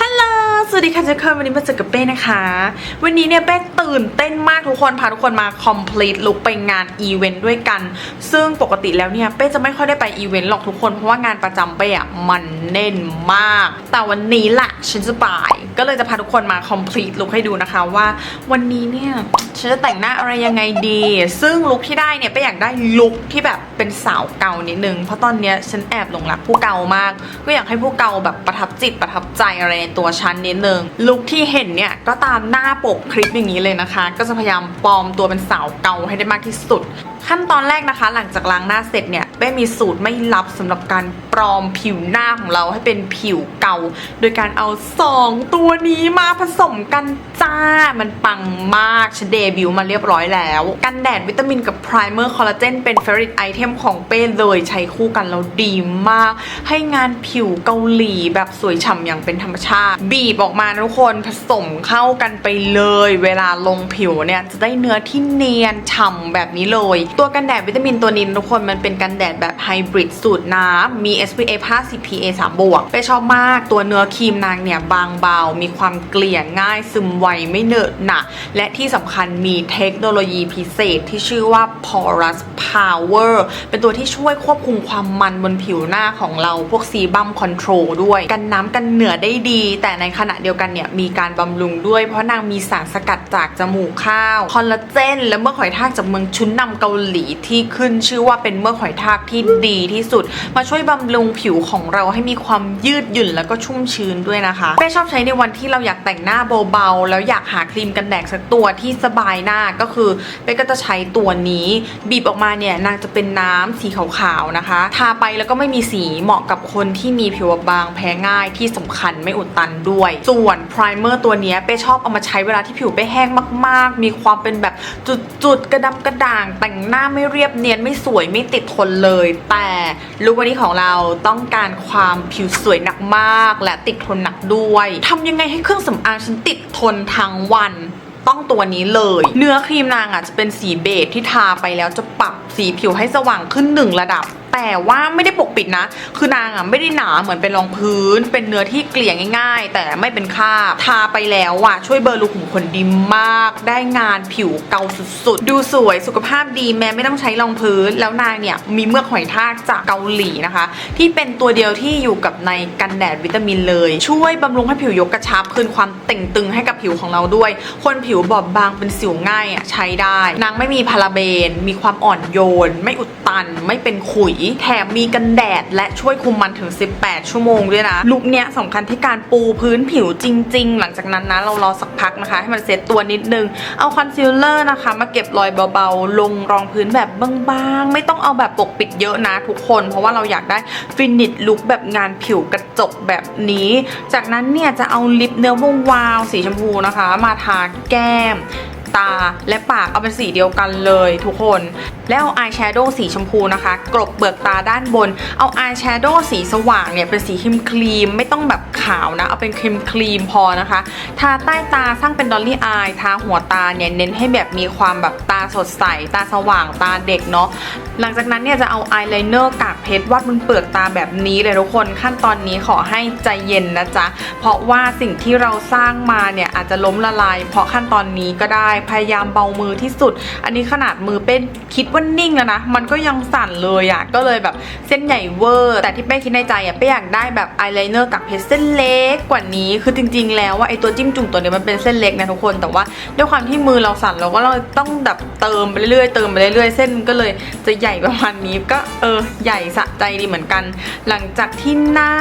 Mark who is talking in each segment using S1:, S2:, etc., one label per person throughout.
S1: ฮัลโหล สวัสดีค่ะทุกคนวันนี้มาเจอกับเป้นะคะ วันนี้เนี่ยเป้ตื่นเต้นมากทุกคนพาทุกคนมา complete look ไปงานอีเวนต์ด้วยกัน ซึ่งปกติแล้วเนี่ยเป้จะไม่ค่อยได้ไปอีเวนต์หรอกทุกคนเพราะว่างานประจำเป้อะมันแน่นมาก แต่วันนี้แหละฉันจะไปก็เลยจะพาทุกคนมา complete look ให้ดูนะคะว่าวันนี้เนี่ยฉันจะแต่งหน้าอะไรยังไงดี ซึ่งลุคที่ได้เนี่ยเป้อยากได้ลุคที่แบบเป็นสาวเก่านิดนึงเพราะตอนเนี้ยฉันแอบหลงรักผู้เก่ามาก ก็อยากให้ผู้เก่าแบบประทับจิตประทับใจอะไรในตัวฉันนิดนึงลุคที่เห็นเนี่ยก็ตามหน้าปกคลิปอย่างนี้เลยนะคะ ก็จะพยายามปลอมตัวเป็นสาวเก่าให้ได้มากที่สุด ขั้นตอนแรกนะคะ หลังจากล้างหน้าเสร็จเนี่ยเป้มีสูตรไม่ลับสำหรับการปลอมผิวหน้าของเราให้เป็นผิวเก่า โดยการเอาสองตัวนี้มาผสมกันจ้า มันปังมากฉันเดบิวต์มาเรียบร้อยแล้ว กันแดดวิตามินกับไพรเมอร์คอลลาเจนเป็นเฟร i ตไอเทมของเป้เลยใช้คู่กันแล้วดีมาก ให้งานผิวเกาหลีแบบสวยฉ่ำอย่างเป็นธรรมชาติ บีบออกมาทุกคนผสมเข้ากันไปเลย เวลาลงผิวเนี่ยจะได้เนื้อที่เนียนฉ่ำแบบนี้เลยตัวกันแดดวิตามินตัวนี้ทุกคนมันเป็นกันแดดแบบไฮบริดสูตรน้ำมี SPF 50 PA 3บวกไปชอบมากตัวเนื้อครีมนางเนี่ยบางเบา มีความเกลี่ยง่ายซึมไวไม่เหนอะหนะและที่สำคัญมีเทคโนโลยีพิเศษที่ชื่อว่า Porous Power เป็นตัวที่ช่วยควบคุมความมันบนผิวหน้าของเราพวกซีบัมคอนโทรลด้วย กันน้ำกันเหนือได้ดี แต่ในขณะเดียวกันเนี่ยมีการบำรุงด้วยเพราะนางมีสารสกัดจากจมูกข้าวคอลลาเจนและเมื่อหอยทากจากเมืองชุนนำเกาหลีที่ขึ้นชื่อว่าเป็นเมือกหอยทากที่ดีที่สุด มาช่วยบำรุงผิวของเราให้มีความยืดหยุ่นแล้วก็ชุ่มชื้นด้วยนะคะเป้ชอบใช้ในวันที่เราอยากแต่งหน้าเบาๆแล้วอยากหาครีมกันแดดสักตัวที่สบายหน้าก็คือเป้ก็จะใช้ตัวนี้ บีบออกมาเนี่ยนางจะเป็นน้ำสีขาวๆนะคะ ทาไปแล้วก็ไม่มีสีเหมาะกับคนที่มีผิวบางแพ้ง่ายที่สำคัญไม่อุดตันด้วย ส่วนพรเมอร์ตัวนี้เป้ชอบเอามาใช้เวลาที่ผิวเป้แห้งมาก ๆ มีความเป็นแบบจุดๆกระดำกระด่างแต่งหน้าไม่เรียบเนียนไม่สวยไม่ติดทนเลย แต่ลุควันนี้ของเราต้องการความผิวสวยหนักมาก และติดทนหนักด้วยทำยังไงให้เครื่องสำอางฉันติดทนทั้งวันต้องตัวนี้เลย เนื้อครีมนางอะจะเป็นสีเบจที่ทาไปแล้วจะปรับสีผิวให้สว่างขึ้นหนึ่งระดับ แต่ว่าไม่ได้ปกปิดนะ คือนางอะไม่ได้หนาเหมือนเป็นรองพื้น เป็นเนื้อที่เกลี่ยง่ายๆ แต่ไม่เป็นคราบทาไปแล้วอะช่วยเบลอร์รูขุมขนดีมาก ได้งานผิวเกาสุดๆ ดูสวยสุขภาพดีแม้ไม่ต้องใช้รองพื้น แล้วนางเนี่ยมีเมือกหอยทากจากเกาหลีนะคะ ที่เป็นตัวเดียวที่อยู่กับในกันแดดวิตามินเลย ช่วยบำรุงให้ผิวยกกระชับคืนความเต่งตึงให้กับผิวของเราด้วย คนผิวบอบบางเป็นสิวง่ายอะใช้ได้ นางไม่มีพาราเบน มีความอ่อนโยน ไม่อุดตัน ไม่เป็นขุยแถมมีกันแดดและช่วยคุมมันถึง 18 ชั่วโมงด้วยนะลุคเนี้ยสำคัญที่การปูพื้นผิวจริง ๆ หลังจากนั้นนะเรารอสักพักนะคะ ให้มันเซตตัวนิดนึง เอาคอนซีลเลอร์นะคะ มาเก็บรอยเบาๆ ลงรองพื้นแบบบางๆ ไม่ต้องเอาแบบปกปิดเยอะนะทุกคน เพราะว่าเราอยากได้ฟินิชลุคแบบงานผิวกระจกแบบนี้ จากนั้นเนี่ยจะเอาลิปเนื้อวาวๆสีชมพูนะคะ มาทาแก้ม ตาและปากเอาเป็นสีเดียวกันเลยทุกคน แล้วเอาอายแชโดว์สีชมพูนะคะ กลบเปลือกตาด้านบน เอาอายแชโดว์สีสว่างเนี่ยเป็นสีครีมครีมไม่ต้องแบบขาวนะ เอาเป็นครีมครีมพอนะคะ ทาใต้ตาสร้างเป็นดอลลี่อายทาหัวตาเนี่ยเน้นให้แบบมีความแบบตาสดใส ตาสว่างตาเด็กเนาะหลังจากนั้นเนี่ยจะเอาอายไลเนอร์กากเพชรวาดบนเปลือกตาแบบนี้เลยทุกคนขั้นตอนนี้ขอให้ใจเย็นนะจ๊ะเพราะว่าสิ่งที่เราสร้างมาเนี่ยอาจจะล้มละลาย เพราะขั้นตอนนี้ก็ได้พยายามเบามือที่สุด อันนี้ขนาดมือเป็นคิดว่านิ่งแล้วนะ มันก็ยังสั่นเลยอะ่ะก็เลยแบบเส้นใหญ่เวอร์ แต่ที่เป้คิดในใจอะ่ะเป้อยากได้แบบอายไลเนอร์กากเพชรเส้นเล็กกว่านี้ คือจริง ๆ แล้วว่าไอตัวจิ้มจุ่มตัวเนี้ยมันเป็นเส้นเล็กนะทุกคน แต่ว่าด้วยความที่มือเราสั่นเราก็เราต้องแบบเติมไปเรื่อยๆเติมไปเรื่อยๆ เส้นก็เลยจะใหญ่ประมาณนี้ก็เออใหญ่สะใจดีเหมือนกัน หลังจากที่หน้า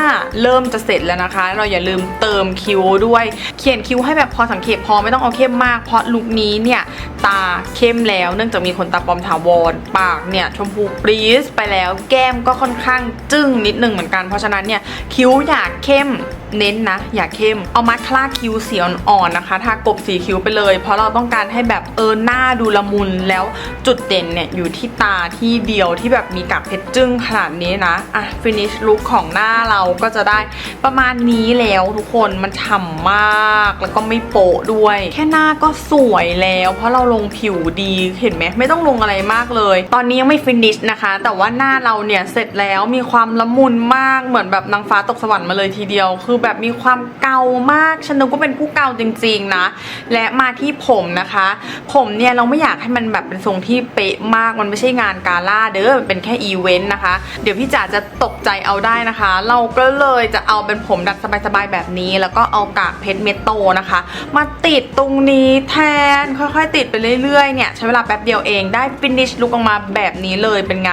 S1: เริ่มจะเสร็จแล้วนะคะ เราอย่าลืมเติมคิ้วด้วย เขียนคิ้วให้แบบพอสังเกตพอไม่ต้องเอาเข้มมาก เพราะลุคนี้เนี่ยตาเข้มแล้ว เนื่องจากมีคนตาปลอมถาวรปากเนี่ยชมพูปรีสไปแล้วแก้มก็ค่อนข้างจึ้งนิดนึงเหมือนกัน เพราะฉะนั้นเนี่ยคิ้วอยากเข้ม เน้นนะ อย่าเข้ม เอามาคลาคิ้วสีอ่อนๆนะคะทากบสีคิ้วไปเลย เพราะเราต้องการให้แบบเออหน้าดูละมุนแล้วจุดเด่นเนี่ยอยู่ที่ตาที่เดียวที่แบบมีกากเพชรจึ้งขนาดนี้นะอะฟินิชลุคของหน้าเราก็จะได้ประมาณนี้แล้วทุกคนมันฉ่ำมากแล้วก็ไม่โปะด้วย แค่หน้าก็สวยแล้ว เพราะเราลงผิวดีเห็นไหมไม่ต้องลงอะไรมากเลย ตอนนี้ยังไม่ฟินิชนะคะ แต่ว่าหน้าเราเนี่ยเสร็จแล้วมีความละมุนมากเหมือนแบบนางฟ้าตกสวรรค์มาเลยทีเดียวคือแบบมีความเกามากฉันนึกว่าเป็นผู้เกาจริง ๆนะ และมาที่ผมนะคะ ผมเนี่ยเราไม่อยากให้มันแบบเป็นทรงที่เป๊ะมากมันไม่ใช่งานกาล่าเด้อมันเป็นแค่อีเวนต์นะคะ เดี๋ยวพี่จ๋าจะตกใจเอาได้นะคะ เราก็เลยจะเอาเป็นผมดัดสบายๆแบบนี้ แล้วก็เอากากเพชรเมตโตนะคะ มาติดตรงนี้แทนค่อยๆ ติดไปเรื่อยๆเนี่ยใช้เวลาแป๊บเดียวเองได้ฟินิชลุกออกมาแบบนี้เลยเป็นไง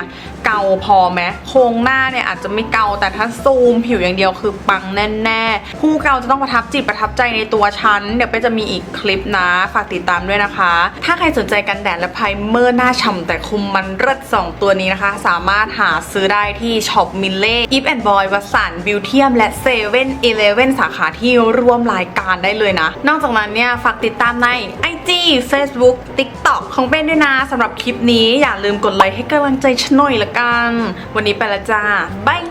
S1: าพอไหมโครงหน้าเนี่ยอาจจะไม่เกาแต่ถ้าซูมผิวอย่างเดียวคือปังแน่ๆ ผู้เกาจะต้องประทับจิตประทับใจในตัวฉัน เดี๋ยวไปจะมีอีกคลิปนะ ฝากติดตามด้วยนะคะ ถ้าใครสนใจกันแดดและไพรเมอร์หน้าฉ่ำแต่คุมมันเลิศสองตัวนี้นะคะ สามารถหาซื้อได้ที่ช็อปมิลเล่อีฟแอนด์บอยวัสันบิวเทียมและเซเว่นอีเลเว่นสาขาที่ร่วมรายการได้เลยนะ นอกจากนั้นเนี่ยฝากติดตามใน IG Facebook TikTok ของเป็นด้วยนะสำหรับคลิปนี้อย่าลืมกดไลค์ให้กำลังใจฉันหน่อยละกัน วันนี้ไปละจ้าบาย